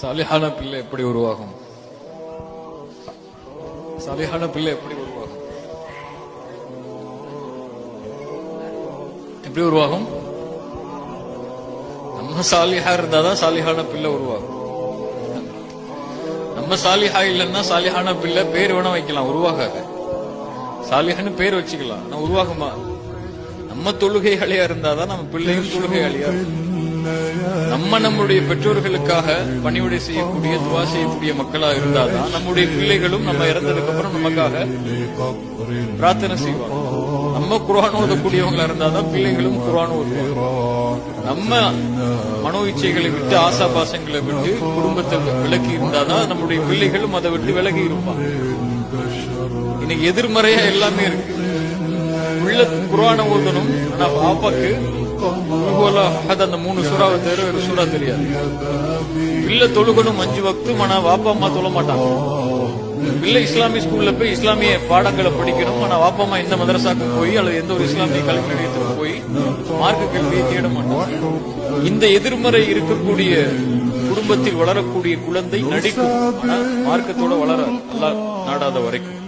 சலிஹான பிள்ளை எப்படி உருவாகும்? சலிஹான பிள்ளை எப்படி உருவாகும்? எப்படி உருவாகும்? நம்ம சாலிஹா இருந்தாதான் சாலிஹான பிள்ளை உருவாகும். நம்ம சாலிஹா இல்லைன்னா சாலிஹான பிள்ளை பேர் வேணா வைக்கலாம் உருவாகாது. சாலிஹான்னு பேர் வச்சுக்கலாம். நான் உருவாகுமா? நம்ம தொழுகைகளையா இருந்தாதான் நம்ம பிள்ளையும் தொழுகை அழியா நம்ம நம்முடைய பெற்றோர்களுக்காக பணிவிடை செய்யக்கூடிய துவா செய்யக்கூடிய மக்களா இருந்தாதான் நம்முடைய பிள்ளைகளும் நம்ம இறந்ததுக்கு அப்புறம் நமக்காக பிரார்த்தனை செய்வாங்க. நம்ம குரான் ஓதக்கூடியவங்களா இருந்தாதான் பிள்ளைகளும் குரான் ஓதுவாங்க. நம்ம மனோ இச்சைகளை விட்டு ஆசாபாசங்களை விட்டு குடும்பத்தை விலக்கி இருந்தாதான் நம்முடைய பிள்ளைகளும் அதை விட்டு விலகி இருப்பாங்க. இன்னைக்கு எதிர்மறையா எல்லாமே இருக்கு. உள்ள குரான ஓதணும். ஆனா பாப்பாக்கு அஹத் அந்த மூணு சூறாவை தவிர ஒரு சூறா தெரியாது. பிள்ளை தொழுகணும் அஞ்சு வக்து ஆனா வாப்பா அம்மா தொழ மாட்டாங்க. பிள்ளை இஸ்லாமிய ஸ்கூல்ல போய் இஸ்லாமிய பாடங்களை படிக்கணும் ஆனா வாப்பா அம்மா எந்த மதரசாக்கு போய் அல்லது எந்த ஒரு இஸ்லாமிய கல்வி நிலையத்துக்கு போய் மார்க்க கல்வியை தேட மாட்டாங்க. இந்த எதிர்மறை இருக்கக்கூடிய குடும்பத்தில் வளரக்கூடிய குழந்தை நடிக்கும். ஆனா மார்க்கத்தோட வளர நாடாத வரைக்கும்.